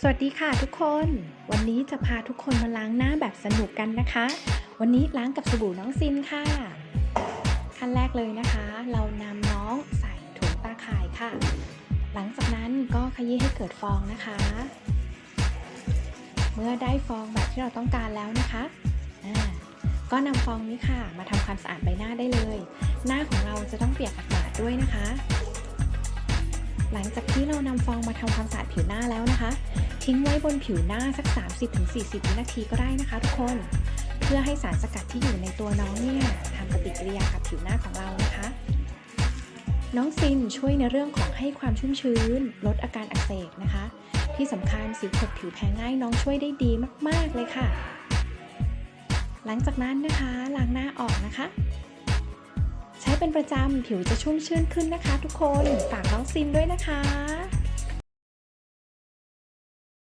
สวัสดีค่ะทุกคน วันนี้จะพาทุกคนมาล้างหน้าแบบสนุกกันนะคะ วันนี้ล้างกับสบู่น้องซินค่ะ ขั้นแรกเลยนะคะ เรานำน้องใส่ถุงตาข่ายค่ะ หลังจากนั้นก็ขยี้ให้เกิดฟองนะคะ เมื่อได้ฟองแบบที่เราต้องการแล้วนะคะก็นำฟองนี้ค่ะ มาทำความสะอาดใบหน้าได้เลย หน้าของเราจะต้องเปียกอากาศด้วยนะคะ หลังจากที่เรานำฟองมาทำความสะอาดผิวหน้าแล้วนะคะ ทิ้งไว้บนผิวหน้าสัก 30-40 วินาทีก็ได้นะคะทุกคน เพื่อให้สารสกัดที่อยู่ในตัวน้องเนี่ยทำปฏิกิริยากับผิวหน้าของเรานะคะ น้องซินช่วยในเรื่องของให้ความชุ่มชื้น ลดอาการอักเสบนะคะ ที่สำคัญสิวขดผิวแพ้ง่ายน้องช่วยได้ดีมาก ๆ เลยค่ะ หลังจากนั้นนะคะล้างหน้าออกนะคะ ใช้เป็นประจำผิวจะชุ่มชื่นขึ้นนะคะ ทุกคนฝากน้องซินด้วยนะคะ